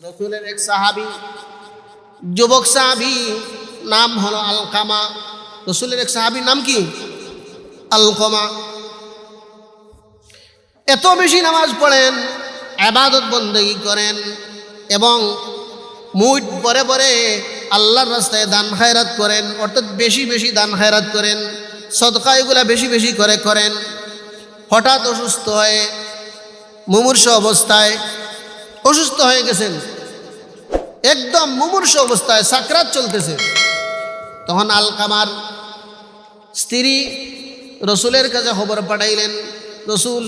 রসুলের এক সাহাবি, যুবক সাহাবি, নাম হলো আলকামা। রসুলের এক সাহাবির নাম কি? আলকমা। এত বেশি নামাজ পড়েন আবাদত বন্দেগী করেন এবং মুট পরে পরে আল্লাহর রাস্তায় দান খায়রাত করেন, অর্থাৎ বেশি বেশি দান খায়রাত করেন সদকা এগুলা বেশি বেশি করে করেন। হঠাৎ অসুস্থ হয়ে, মুমূর্ষ অবস্থায় অসুস্থ হয়ে গেছেন। একদম মুমূর্ষ অবস্থায় সাকরাত চলতেছে। তখন আলকামার স্ত্রী রসুলের কাছে খবর পাঠাইলেন, রসুল,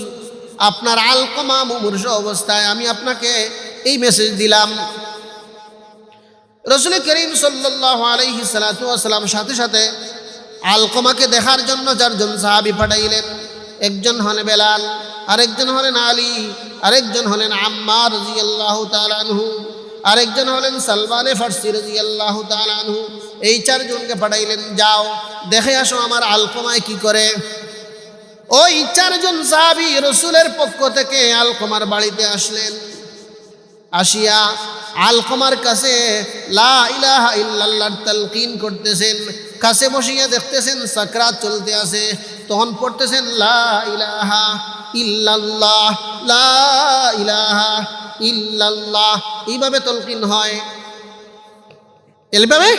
আপনার আলকমা মুমূর্ষ অবস্থায়, আমি আপনাকে এই মেসেজ দিলাম। রসুল করিম সাল্লাহ আলহি সালাতাম সাথে সাথে আলকমাকে দেখার জন্য চারজন সাহাবি পাঠাইলেন। একজন হন বেলাল আরেকজন হলেন আলী, আরেকজন হলেন আম্মার রাজি আল্লাহ তালানহু আরেকজন হলেন সালমানে ফার্সি রাজি আল্লাহ তালানহু এই চারজনকে পাঠাইলেন, যাও, দেখে আসো আমার আলকমায় কি করে। ওই চারজন সাহাবি রসুলের পক্ষ থেকে আলকমার বাড়িতে আসলেন। আসিয়া আলকমার কাছে, লা ইলাহা ইল্লাল্লাহর তালকিন করতেছেন। কাছে বসিয়া দেখতেছেন সাকরাত চলতে আছে। তখন পড়তেছেন, লা ইলাহা ইল্লাল্লাহ, লা ইলাহা ইল্লাল্লাহ। এইভাবে তলকিন হয়। এইভাবে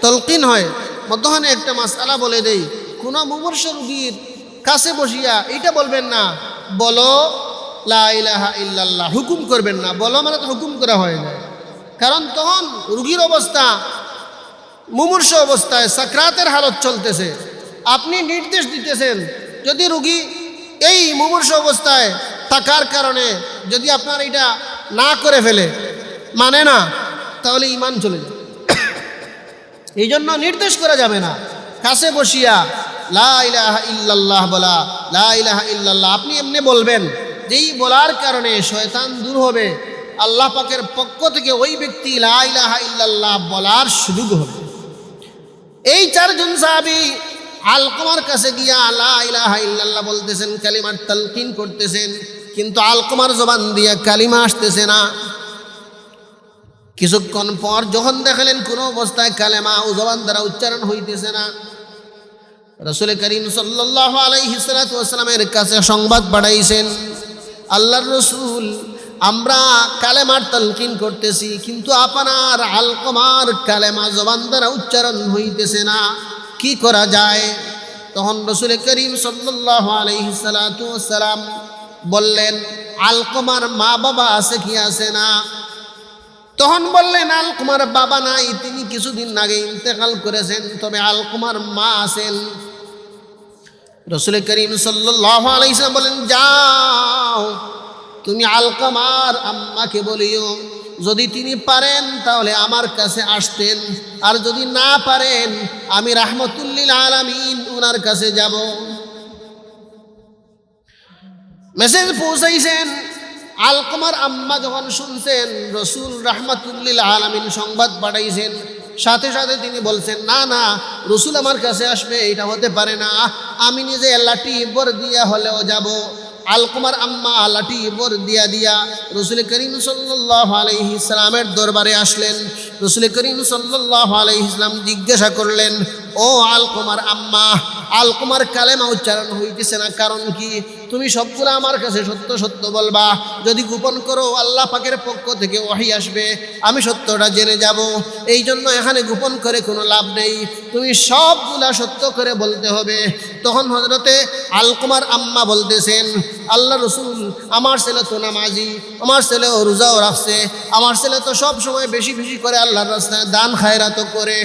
তলকিন হয়। মধ্যখানে একটা মাসালা বলে দেই, কোনো মুমূর্ষ রুগীর কাছে বসিয়া এটা বলবেন না, বলো লা ইলাহা ইল্লাল্লাহ, হুকুম করবেন না। বলো মানে তো হুকুম করা হয় না। কারণ তখন রুগীর অবস্থা, মুমূর্ষ অবস্থায় সাকরাতের হালত চলতেছে। আপনি নির্দেশ দিতেছেন, যদি রুগী এই মুমূর্ষ অবস্থায় থাকার কারণে যদি আপনার এটা না করে ফেলে মানে না, তাহলে ইমান চলে যাবে এই জন্য নির্দেশ করা যাবে না। কাছে বসিয়া, লা ইলাহা ইল্লাল্লাহ বলা, লা ইলাহা ইল্লাল্লাহ, আপনি এমনি বলবেন, যেই বলার কারণে শয়তান দূর হবে, আল্লাহ পাকের পক্ষ থেকে ওই ব্যক্তি লা ইলাহা ইল্লাল্লাহ বলার সুযোগ হবে। এই চারজন সাহাবি আলকমার কাছে গিয়া লা ইলাহা ইল্লাল্লাহ বলতেছেন, কালিমার তালকিন করতেছেন, কিন্তু আলকমার জবান দিয়া কালিমা আসতেছে না। কিছুক্ষণ পর যখন দেখালেন কোনো অবস্থায় কালেমা ও জবান দ্বারা উচ্চারণ হইতেছে না রসুল করিম সাল্লাহ আলাইহিসালামের কাছে সংবাদ পাঠাইছেন, আল্লাহর রসুল, আমরা কালেমার তালকিন করতেছি, কিন্তু আপনার আলকমার কালেমা জবান দ্বারা উচ্চারণ হইতেছে না। কি করা যায়? তখন রসুল করিম সাল্লাহ আলাইহিসালাম বললেন, আলকমার মা বাবা আছে কি আছে না? তখন বললেন, আলকুমার বাবা নাই, তিনি কিছুদিন আগে ইন্তেকাল করেছেন, তবে আলকুমার মা আছেন। রসুল করিম সাল্লাহ আলাইসালাম বলেন যাও, তুমি আলকামার আম্মাকে বলিও। যদি তিনি পারেন, তাহলে আমার কাছে আসতেন। আর যদি না পারেন, আমি রাহমতুল্লিল আলামিন ওনার কাছে যাব। মেসেজ পৌঁছাইছেন। আলকমার আম্মা যখন শুনছেন, রসুল রাহমাতুল্লিল আলামিন সংবাদ পাঠাইছেন, সাথে সাথে তিনি বলছেন, না না, রসুল আমার কাছে আসবে, এটা হতে পারে না। আমি নিজে লাঠি বর দিয়া হলেও যাব। আলকুমার আম্মা লাঠি বর দিয়া দিয়া রসুল করিম সাল্লাহ আলহি ইসলামের দরবারে আসলেন। রসুল করিম সাল্লাহ আলহি ইসলাম জিজ্ঞাসা করলেন ও আলকুমার আম্মা, আলকুমার কালেমা উচ্চারণ হইতেছে না, কারণ কি? তুমি সবগুলো আমার কাছে সত্য সত্য বলবা। যদি গোপন করো, আল্লাহ পাকের পক্ষ থেকে ওয়াহি আসবে। আমি সত্যটা জেনে যাব। এই জন্য এখানে গোপন করে কোনো লাভ নেই। তুমি সবগুলা সত্য করে বলতে হবে। তখন হজরতে আলকুমার আম্মা বলতেছেন, আল্লাহ রসুল, আমার ছেলে তো নামাজি, আমার ছেলে ও রোজাও রাখছে। আমার ছেলে তো সব সময় বেশি বেশি করে আল্লাহর রাস্তায় দান খায়রাত করে।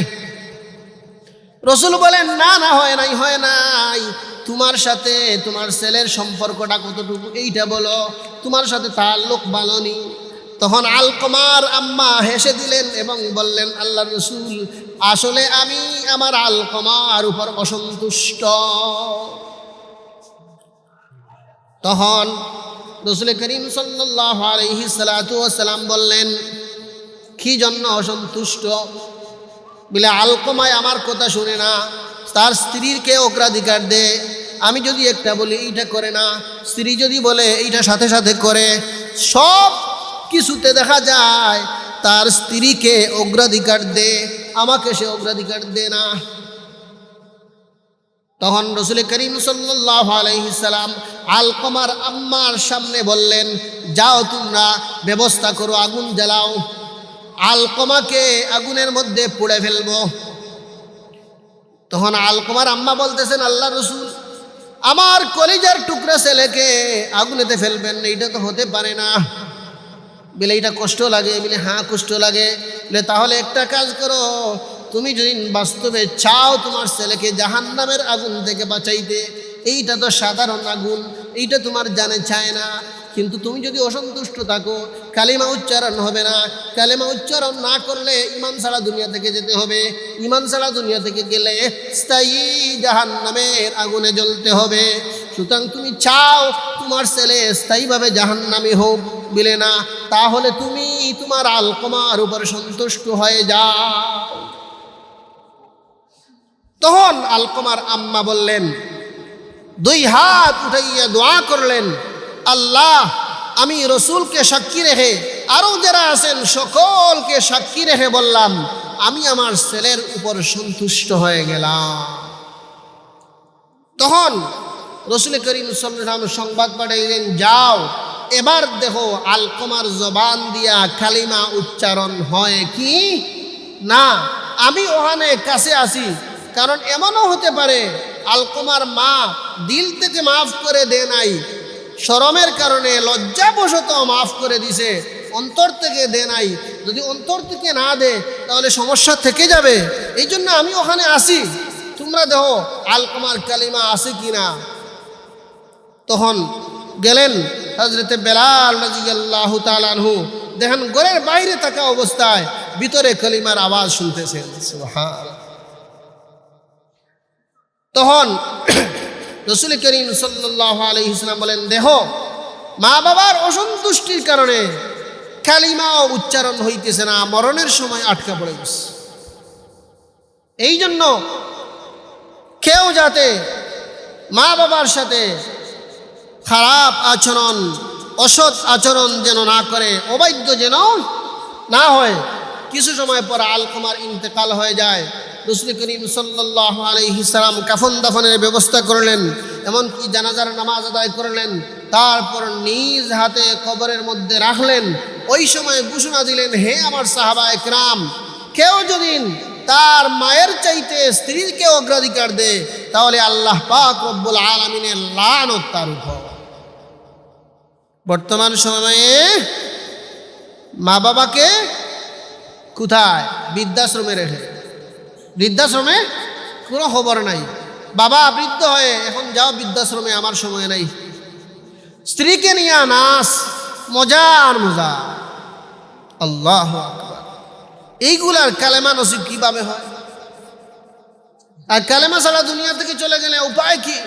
রসুল বলেন, না না, হয় নাই হয় নাই। তোমার সাথে তোমার ছেলের সম্পর্কটা কতটুকু? এইটা বলো। তোমার সাথে তার লোক বালনি তখন আলকমার আম্মা হেসে দিলেন এবং বললেন, আল্লাহ রসুল, আসলে আমি আমার আলকমার উপর অসন্তুষ্ট। তখন রসুল করিম সাল্লাহ আলহি সালাম বললেন, কি জন্য অসন্তুষ্ট? বলে আলকমায় আমার কথা শুনে না। তার স্ত্রীরকে অগ্রাধিকার দে? আমি যদি একটা বলি, এইটা করে না। স্ত্রী যদি বলে, এইটা সাথে সাথে করে। সব কিছুতে দেখা যায়, তার স্ত্রীকে অগ্রাধিকার দে, আমাকে সে অগ্রাধিকার দে না। তখন রসুল করিম সাল্লাহ আলহিসাল্লাম আলকমার আম্মার সামনে বললেন, যাও তোমরা, ব্যবস্থা করো, আগুন জ্বালাও। আলকমাকে আগুনের মধ্যে পুড়ে ফেলব। তখন আলকমার আম্মা বলতেছেন আল্লাহ রসুল, আমার কলিজার টুকরা ছেলেকে আগুনেতে ফেলবেন এইটা তো হতে পারে না। বলে, এইটা কষ্ট লাগে। বলে হ্যাঁ কষ্ট লাগে। বলে, তাহলে একটা কাজ করো, তুমি যদি বাস্তবে চাও তোমার ছেলেকে জাহান্নামের আগুন থেকে বাঁচাইতে, এইটা তো সাধারণ আগুন, এইটা তোমার জানে চায় না। কিন্তু তুমি যদি অসন্তুষ্ট থাকো, কালিমা উচ্চারণ হবে না। কালিমা উচ্চারণ না করলে ইমান ছাড়া দুনিয়া থেকে যেতে হবে। ইমান ছাড়া দুনিয়া থেকে গেলে স্থায়ী জাহান্নামের আগুনে জ্বলতে হবে। সুতরাং তুমি চাও তোমার ছেলে স্থায়ীভাবে জাহান্নামি হোক বিলে না, তাহলে তুমি তোমার আলকমার উপর সন্তুষ্ট হয়ে যাও। তখন আলকমার আম্মা বললেন, দুই হাত উঠাইয়া দোয়া করলেন। আল্লাহ, আমি রসুলকে সাক্ষী রেখে, আরও যারা আছেন সকলকে সাক্ষী রেখে বললাম, আমি আমার ছেলের উপর সন্তুষ্ট হয়ে গেলাম। তখন রসুল করিম সাল্লাম সংবাদ পাঠাইলেন, যাও, এবার দেখো আলকমার জবান দিয়া কালিমা উচ্চারণ হয় কি? না, আমি ওখানে কাছে আসি কারণ এমনও হতে পারে, আলকমার মা দিল থেকে মাফ করে দে নাই শরমের কারণে লজ্জাবশত মাফ করে দিছে। অন্তর থেকে দে নাই। যদি অন্তর থেকে না দে, তাহলে সমস্যা থেকে যাবে। এই জন্য আমি ওখানে আসি। তোমরা দেখো আলকমার কালিমা আছে কি না তখন গেলেন হজরতে বেলাল রাজিয়াল্লাহ তালানহু দেখেন, ঘরের বাইরে থাকা অবস্থায় ভিতরে কলিমার আওয়াজ শুনতেছেন। তখন রসুল করিম সাল্লাহ আলহিসাম বলেন, দেহ, মা বাবার অসন্তুষ্টির কারণে কালিমাও উচ্চারণ হইতেছে না, মরণের সময় আটকা পড়ে গেছে। এই জন্য কেউ যাতে মা বাবার সাথে খারাপ আচরণ, অসৎ আচরণ যেন না করে অবৈধ যেন না হয়, কিছু সময় পর আলকমার ইন্তেকাল হয়ে যায়। রসুল করিম সাল্লাহ কাফন দাফনের ব্যবস্থা করলেন, এমনকি জানাজার নামাজ আদায় করলেন, তারপর নিজ হাতে কবরের মধ্যে রাখলেন। ওই সময় ঘোষণা দিলেন, হে আমার সাহাবা একরাম, কেউ যদি তার মায়ের চাইতে স্ত্রীকে অগ্রাধিকার দে, তাহলে আল্লাহ পাক রব্বুল আলমিনের লানত তার উপর। বর্তমান সময়ে মা বাবাকে কোথায় বৃদ্ধাশ্রমে রেখে বৃদ্ধাশ্রমে কোনো খবর নাই। বাবা বৃদ্ধ হয়ে, এখন যাও বৃদ্ধাশ্রমে, আমার সময় নাই। স্ত্রীকে নিয়ে নাচ মজা আর মজা। আল্লাহ এইগুলার কালেমা নসিব কীভাবে হয়? আর কালেমা সারা দুনিয়া থেকে চলে গেলে উপায় কি?